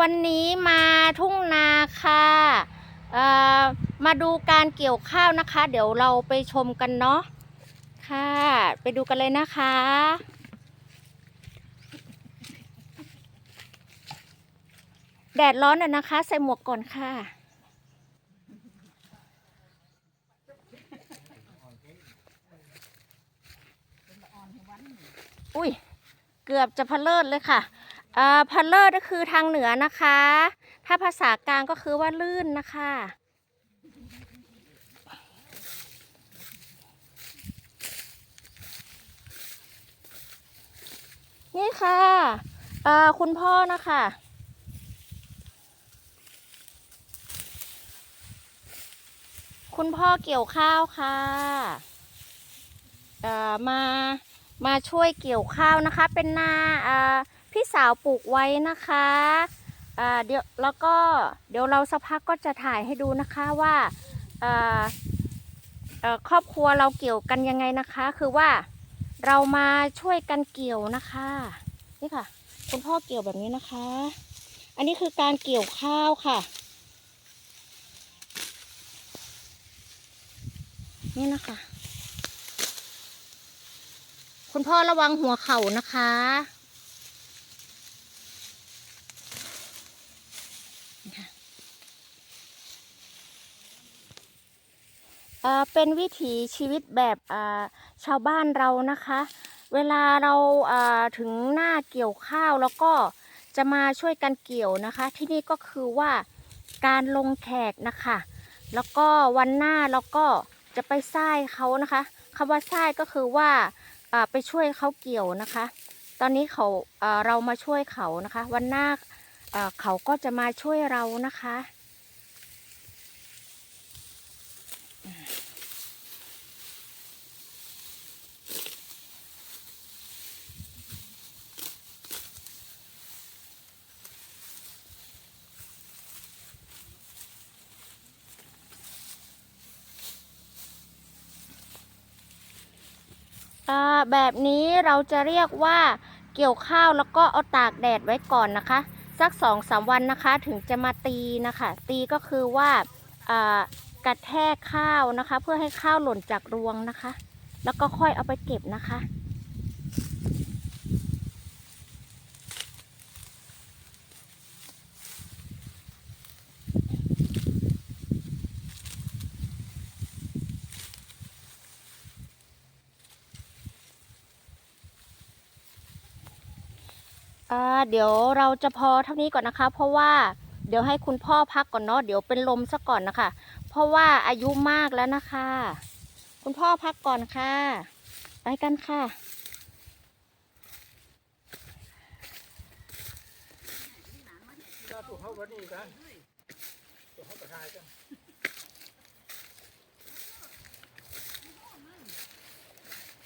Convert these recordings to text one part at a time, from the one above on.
วันนี้มาทุ่งนาค่ะมาดูการเกี่ยวข้าวนะคะ เดี๋ยวเราไปชมกันเนาะค่ะ ไปดูกันเลยนะคะ แดดร้อนอะนะคะ ใส่หมวกก่อนค่ะอุ้ย เกือบจะพะเลิศเลยค่ะ เอ่อพะเลิศก็คือทางเหนือนะคะ ถ้าภาษากลางก็คือว่าลื่นนะคะ นี่ค่ะเอ่อคุณพ่อนะคะคุณพ่อเกี่ยวข้าวค่ะเอ่อมา มาช่วยเกี่ยวข้าวนะคะ เป็นนาอ่า พี่สาวปลูกไว้นะคะอ่าเดี๋ยวแล้วก็เดี๋ยวเราสักพักก็จะถ่ายให้ดูนะคะว่าอ่าอ่อครอบครัวเราเกี่ยวกันยังไงนะคะ คือว่าเรามาช่วยกันเกี่ยวนะคะนี่ค่ะ คุณพ่อเกี่ยวแบบนี้นะคะ อันนี้คือการเกี่ยวข้าวค่ะ นี่นะคะ คุณพ่อระวังหัวเข่านะคะนี่ค่ะ เป็นวิถีชีวิตแบบชาวบ้านเรานะคะ เวลาเราถึงหน้าเกี่ยวข้าวแล้วก็จะมาช่วยกันเกี่ยวนะคะ ที่นี่ก็คือว่าการลงแขกนะคะ แล้วก็วันหน้าเราก็จะไปไส้เขานะคะคำว่าไส้ก็คือว่าไปช่วยเขาเกี่ยวนะคะ ตอนนี้เขาเรามาช่วยเขานะคะ วันหน้าเขาก็จะมาช่วยเรานะคะ แบบนี้เราจะเรียกว่าเกี่ยวข้าวแล้วก็เอาตากแดดไว้ก่อนนะคะ สักสองสามวันนะคะถึงจะมาตีนะคะ ตีก็คือว่าอ่ากระแทกข้าวนะคะ เพื่อให้ข้าวหล่นจากรวงนะคะ แล้วก็ค่อยเอาไปเก็บนะคะ อ่าเดี๋ยวเราจะพอเท่านี้ก่อนนะคะ เพราะว่าเดี๋ยวให้คุณพ่อพักก่อนเนาะเดี๋ยวเป็นลมซะก่อนนะคะ เพราะว่าอายุมากแล้วนะคะ คุณพ่อพักก่อนค่ะ ไปกันค่ะ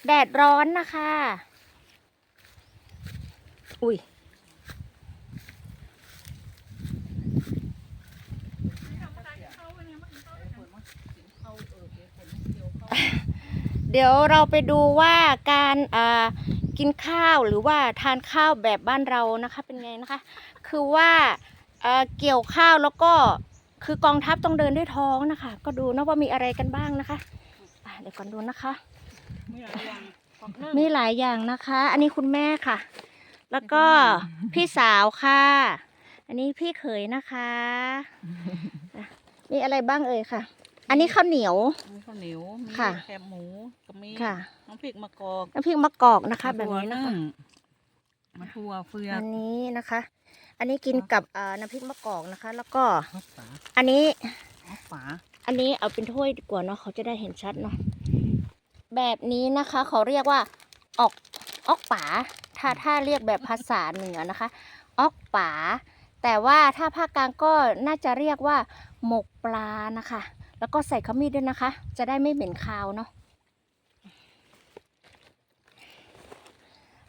แดดร้อนนะคะ อุ้ย เดี๋ยวเราไปดูว่าการอ่ากินข้าวหรือว่าทานข้าวแบบบ้านเรานะคะเป็นไงนะคะ คือว่าเอ่อเกี่ยวข้าวแล้วก็คือกองทัพต้องเดินด้วยท้องนะคะ ก็ดูนะว่ามีอะไรกันบ้างนะคะอะเดี๋ยวก่อนดูนะคะไม่อะไรอย่างของเพิ่มมีหลายอย่างนะคะ อันนี้คุณแม่ค่ะ แล้วก็พี่สาวค่ะ อันนี้พี่เขยนะคะอะมีอะไรบ้างเอ่ยค่ะ อันนี้ข้าวเหนียว มีข้าวเหนียวมีค่ะ แคบหมูก็มีค่ะน้ำพริกมะกอกน้ำพริกมะกอกนะคะ แบบนี้นะคะมะทั่วเฟืออักนนี้นะคะ อันนี้กินกับเอ่อน้ำพริกมะกอกนะคะ แล้วก็ฮอกฝาอันนี้ฮอกฝาอันนี้เอาเป็นถ้วยดีกว่าเนาะเขาจะได้เห็นชัดเนาะแบบนี้นะคะ เขาเรียกว่าออกออกป๋าถ้าถ้าเรียกแบบภาษาเหนือนะคะ ออกป๋าแต่ว่าถ้าภาคกลางก็น่าจะเรียกว่า หมกปลานะคะ แล้วก็ใส่ขมิ้นด้วยนะคะ จะได้ไม่เหม็นคาวเนาะ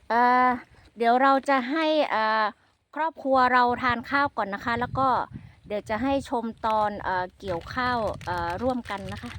เเดี๋ยวเราจะให้ครอบครัวเราทานข้าวก่อนนะคะ แล้วก็เดี๋ยวจะให้ชมตอนเอเกี่ยวข้าวร่วมกันนะคะ